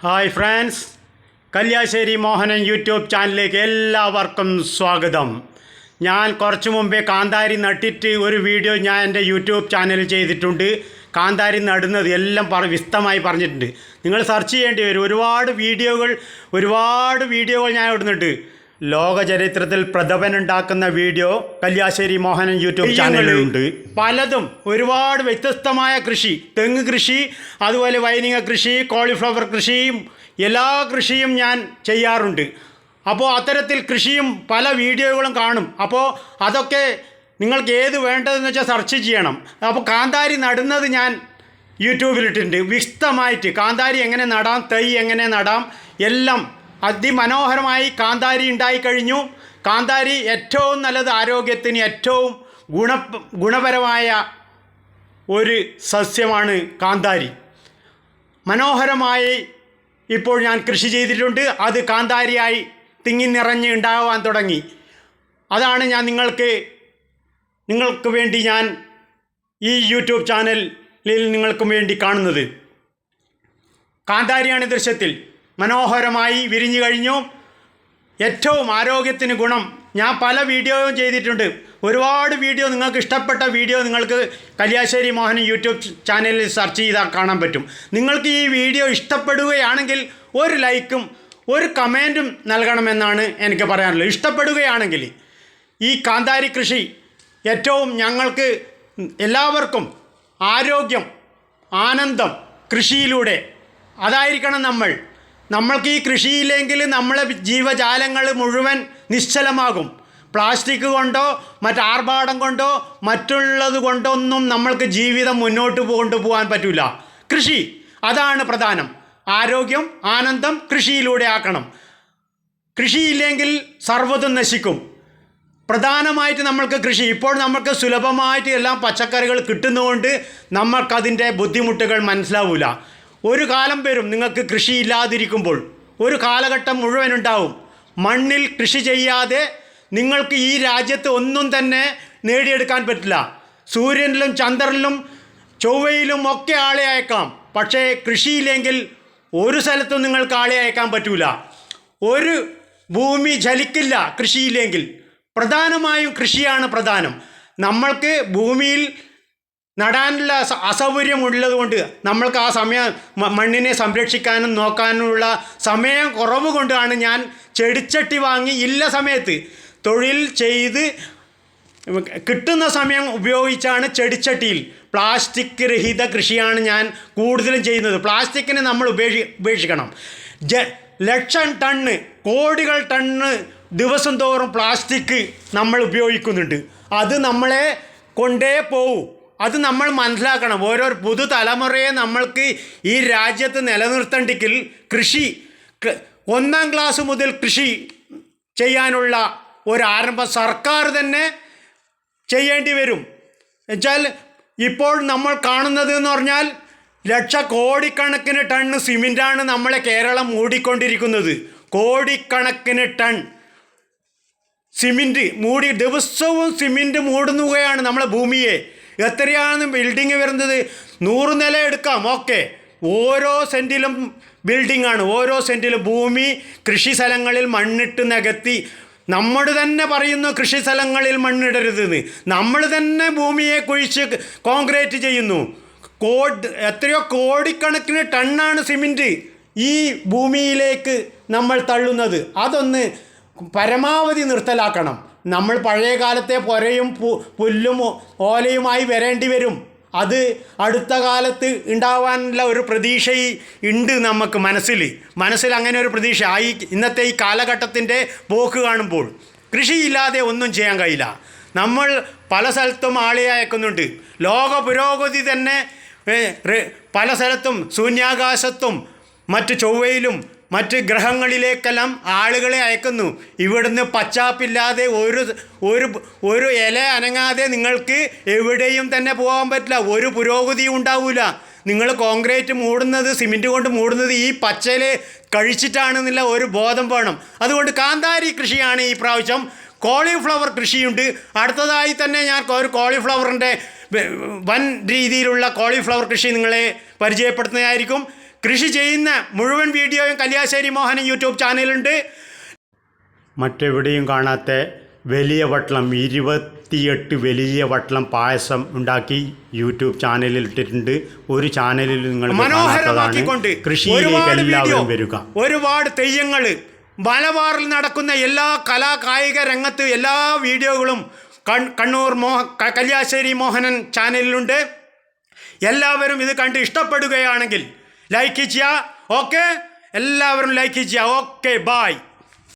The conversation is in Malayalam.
Hi friends. Kalliasseri Mohanan YouTube ചാനലിലേക്ക് എല്ലാവർക്കും സ്വാഗതം. ഞാൻ കുറച്ച് മുമ്പേ കാന്താരി നട്ടിട്ട് ഒരു വീഡിയോ ഞാൻ എന്റെ യൂട്യൂബ് ചാനലിൽ ചെയ്തിട്ടുണ്ട്. കാന്താരി നടുന്നത് എല്ലാം പറ വിസ്തമായി പറഞ്ഞിട്ടുണ്ട്. നിങ്ങൾ സെർച്ച് ചെയ്യേണ്ടി വരും. ഒരുപാട് വീഡിയോകൾ ഒരുപാട് വീഡിയോകൾ ഞാൻ ഇടുന്നുണ്ട്. ലോക ചരിത്രത്തിൽ പ്രഥമനുണ്ടാക്കുന്ന വീഡിയോ കല്യാശ്ശേരി മോഹനൻ യൂട്യൂബ് ചാനലിലുണ്ട്. പലതും ഒരുപാട് വ്യത്യസ്തമായ കൃഷി. തെങ്ങ് കൃഷി അതുപോലെ വൈനിക കൃഷി കോളിഫ്ലവർ കൃഷിയും എല്ലാ കൃഷിയും ഞാൻ ചെയ്യാറുണ്ട്. അപ്പോൾ അത്തരത്തിൽ കൃഷിയും പല വീഡിയോകളും കാണും. അപ്പോൾ അതൊക്കെ നിങ്ങൾക്ക് ഏത് വേണ്ടതെന്ന് വെച്ചാൽ സെർച്ച് ചെയ്യണം. അപ്പോൾ കാന്താരി നടുന്നത് ഞാൻ യൂട്യൂബിലിട്ടിട്ടുണ്ട്. വിശദമായിട്ട് കാന്താരി എങ്ങനെ നടാം തൈ എങ്ങനെ നടാം എല്ലാം അതിമനോഹരമായി കാന്താരി ഉണ്ടായിക്കഴിഞ്ഞു കാന്താരി ഏറ്റവും നല്ലത് ആരോഗ്യത്തിന് ഏറ്റവും ഗുണ ഗുണപരമായ ഒരു സസ്യമാണ് കാന്താരി. മനോഹരമായി ഇപ്പോൾ ഞാൻ കൃഷി ചെയ്തിട്ടുണ്ട്. അത് കാന്താരിയായി തിങ്ങി നിറഞ്ഞ് ഉണ്ടാവാൻ തുടങ്ങി. അതാണ് ഞാൻ നിങ്ങൾക്ക് നിങ്ങൾക്ക് വേണ്ടി ഞാൻ ഈ യൂട്യൂബ് ചാനലിൽ നിങ്ങൾക്കും വേണ്ടി കാണുന്നത്. കാന്താരിയാണ് ദൃശ്യത്തിൽ. മനോഹരമായി വിരിഞ്ഞു കഴിഞ്ഞു. ഏറ്റവും ആരോഗ്യത്തിന് ഗുണം. ഞാൻ പല വീഡിയോയും ചെയ്തിട്ടുണ്ട്. ഒരുപാട് വീഡിയോ നിങ്ങൾക്ക് ഇഷ്ടപ്പെട്ട വീഡിയോ നിങ്ങൾക്ക് കല്യാശ്ശേരി മോഹൻ യൂട്യൂബ് ചാനലിൽ സെർച്ച് ചെയ്താൽ കാണാൻ പറ്റും. നിങ്ങൾക്ക് ഈ വീഡിയോ ഇഷ്ടപ്പെടുകയാണെങ്കിൽ ഒരു ലൈക്കും ഒരു കമന്റും നൽകണമെന്നാണ് എനിക്ക് പറയാനുള്ളത്. ഇഷ്ടപ്പെടുകയാണെങ്കിൽ ഈ കാന്താരി കൃഷി ഏറ്റവും ഞങ്ങൾക്ക് എല്ലാവർക്കും ആരോഗ്യം ആനന്ദം കൃഷിയിലൂടെ. അതായിരിക്കണം നമ്മൾ. നമ്മൾക്ക് ഈ കൃഷിയില്ലെങ്കിൽ നമ്മളെ ജീവജാലങ്ങൾ മുഴുവൻ നിശ്ചലമാകും. പ്ലാസ്റ്റിക് കൊണ്ടോ മറ്റാർഭാടം കൊണ്ടോ മറ്റുള്ളത് കൊണ്ടൊന്നും നമ്മൾക്ക് ജീവിതം മുന്നോട്ട് കൊണ്ടുപോകാൻ പറ്റില്ല കൃഷി അതാണ് പ്രധാനം. ആരോഗ്യം ആനന്ദം കൃഷിയിലൂടെ ആക്കണം. കൃഷിയില്ലെങ്കിൽ സർവതും നശിക്കും. പ്രധാനമായിട്ട് നമ്മൾക്ക് കൃഷി. ഇപ്പോൾ നമ്മൾക്ക് സുലഭമായിട്ട് എല്ലാം പച്ചക്കറികൾ കിട്ടുന്നതുകൊണ്ട് നമ്മൾക്കതിന്റെ ബുദ്ധിമുട്ടുകൾ മനസ്സിലാവില്ല ഒരു കാലം വരും നിങ്ങൾക്ക് കൃഷി ഇല്ലാതിരിക്കുമ്പോൾ ഒരു കാലഘട്ടം മുഴുവൻ ഉണ്ടാവും. മണ്ണിൽ കൃഷി ചെയ്യാതെ നിങ്ങൾക്ക് ഈ രാജ്യത്ത് ഒന്നും തന്നെ നേടിയെടുക്കാൻ പറ്റില്ല. സൂര്യനിലും ചന്ദ്രനിലും ചൊവ്വയിലും ഒക്കെ ആളെ അയക്കാം. പക്ഷേ കൃഷിയില്ലെങ്കിൽ ഒരു സ്ഥലത്തും നിങ്ങൾക്ക് ആളെ അയക്കാൻ പറ്റൂല. ഒരു ഭൂമി ജലിക്കില്ല കൃഷിയില്ലെങ്കിൽ. പ്രധാനമായും കൃഷിയാണ് പ്രധാനം. നമ്മൾക്ക് ഭൂമിയിൽ നടാനുള്ള അസൗകര്യമുള്ളത് കൊണ്ട് നമ്മൾക്ക് ആ സമയം മണ്ണിനെ സംരക്ഷിക്കാനും നോക്കാനുമുള്ള സമയം കുറവ് കൊണ്ടാണ് ഞാൻ ചെടിച്ചട്ടി വാങ്ങി ഇല്ല സമയത്ത് തൊഴിൽ ചെയ്ത് കിട്ടുന്ന സമയം ഉപയോഗിച്ചാണ് ചെടിച്ചട്ടിയിൽ പ്ലാസ്റ്റിക് രഹിത കൃഷിയാണ് ഞാൻ കൂടുതലും ചെയ്യുന്നത്. പ്ലാസ്റ്റിക്കിനെ നമ്മൾ ഉപേക്ഷി ഉപേക്ഷിക്കണം. ജ ലക്ഷം ടണ്ണ് കോടികൾ ടണ്ണ് ദിവസം തോറും പ്ലാസ്റ്റിക് നമ്മൾ ഉപയോഗിക്കുന്നുണ്ട്. അത് നമ്മളെ കൊണ്ടേ പോവും. അത് നമ്മൾ മനസ്സിലാക്കണം. ഓരോ പുതുതലമുറയെ നമ്മൾക്ക് ഈ രാജ്യത്ത് നിലനിർത്തണ്ടെങ്കിൽ കൃഷി ഒന്നാം ക്ലാസ് മുതൽ കൃഷി ചെയ്യാനുള്ള ഒരു ആരംഭ സർക്കാർ തന്നെ ചെയ്യേണ്ടി വരും. എന്നുവെച്ചാൽ ഇപ്പോൾ നമ്മൾ കാണുന്നത് എന്ന് പറഞ്ഞാൽ ലക്ഷക്കോടിക്കണക്കിന് ടൺ സിമെന്റാണ് നമ്മളെ കേരളം മൂടിക്കൊണ്ടിരിക്കുന്നത്. കോടിക്കണക്കിന് ടൺ സിമെന്റ് മൂടി ദിവസവും സിമെന്റ് മൂടുന്നുകയാണ് നമ്മളെ ഭൂമിയെ. എത്രയാണ് ബിൽഡിങ് വരുന്നത്? നൂറ് നില എടുക്കാം ഓക്കെ ഓരോ സെന്റിലും ബിൽഡിംഗ് ആണ്. ഓരോ സെന്റിലും ഭൂമി കൃഷി സ്ഥലങ്ങളിൽ മണ്ണിട്ട് നികത്തി. നമ്മൾ തന്നെ പറയുന്നു കൃഷി സ്ഥലങ്ങളിൽ മണ്ണിടരുതെന്ന്. നമ്മൾ തന്നെ ഭൂമിയെ കുഴിച്ച് കോൺക്രീറ്റ് ചെയ്യുന്നു. കോഡ് എത്രയോ കോടിക്കണക്കിന് ടണ്ണാണ് സിമെന്റ് ഈ ഭൂമിയിലേക്ക് നമ്മൾ തള്ളുന്നത്. അതൊന്ന് പരമാവധി നിർത്തലാക്കണം. നമ്മൾ പഴയ കാലത്തെ പുരയും പുല്ലും ഓലയുമായി വരേണ്ടി വരും. അത് അടുത്ത കാലത്ത് ഉണ്ടാവാനുള്ള ഒരു പ്രതീക്ഷ ഉണ്ട് നമുക്ക് മനസ്സിൽ. മനസ്സിൽ അങ്ങനെ ഒരു പ്രതീക്ഷ. ആ ഈ ഇന്നത്തെ ഈ കാലഘട്ടത്തിന്റെ പോക്ക് കാണുമ്പോൾ കൃഷിയില്ലാതെ ഒന്നും ചെയ്യാൻ കഴിയില്ല. നമ്മൾ പല സ്ഥലത്തും ആളെ അയക്കുന്നുണ്ട്. ലോക പുരോഗതി തന്നെ പല സ്ഥലത്തും ശൂന്യാകാശത്തും മറ്റ് ചൊവ്വയിലും മറ്റ് ഗ്രഹങ്ങളിലേക്കെല്ലാം ആളുകളെ അയക്കുന്നു. ഇവിടുന്ന് പച്ചാപ്പില്ലാതെ ഒരു ഒരു ഒരു ഇല അനങ്ങാതെ നിങ്ങൾക്ക് എവിടെയും തന്നെ പോകാൻ പറ്റില്ല. ഒരു പുരോഗതിയും ഉണ്ടാവില്ല നിങ്ങൾ കോൺക്രീറ്റ് മൂടുന്നത് സിമെന്റ് കൊണ്ട് മൂടുന്നത് ഈ പച്ചയിൽ കഴിച്ചിട്ടാണെന്നുള്ള ഒരു ബോധം വേണം. അതുകൊണ്ട് കാന്താരി കൃഷിയാണ് ഈ പ്രാവശ്യം. കോളിഫ്ലവർ കൃഷിയുണ്ട്. അടുത്തതായി തന്നെ ഞാൻ ഒരു കോളിഫ്ലവറിന്റെ വൻ രീതിയിലുള്ള കോളിഫ്ലവർ കൃഷി നിങ്ങളെ പരിചയപ്പെടുത്തുന്നതായിരിക്കും. കൃഷി ചെയ്യുന്ന മുഴുവൻ വീഡിയോയും കല്യാശ്ശേരി മോഹൻ യൂട്യൂബ് ചാനലുണ്ട് മറ്റെവിടെയും കാണാത്ത വലിയ വട്ടളം ഇരുപത്തിയെട്ട് വലിയ വട്ടളം പായസം ഉണ്ടാക്കി യൂട്യൂബ് ചാനലിൽ ഇട്ടിട്ടുണ്ട് ഒരു ചാനലിൽ നിങ്ങൾ മനോഹരമാക്കിക്കൊണ്ട് കൃഷിയിലേക്ക് എല്ലാവരും വരിക. ഒരുപാട് തെയ്യങ്ങൾ മലബാറിൽ നടക്കുന്ന എല്ലാ കലാ കായിക രംഗത്ത് എല്ലാ വീഡിയോകളും കൺ- കണ്ണൂർ മോഹ കല്യാശ്ശേരി മോഹനൻ ചാനലിലുണ്ട്. എല്ലാവരും ഇത് കണ്ട് ഇഷ്ടപ്പെടുകയാണെങ്കിൽ ലൈക്ക് ചെയ്യുക ഓക്കെ എല്ലാവരും ലൈക്ക് ചെയ്യുക ഓക്കെ ബായ്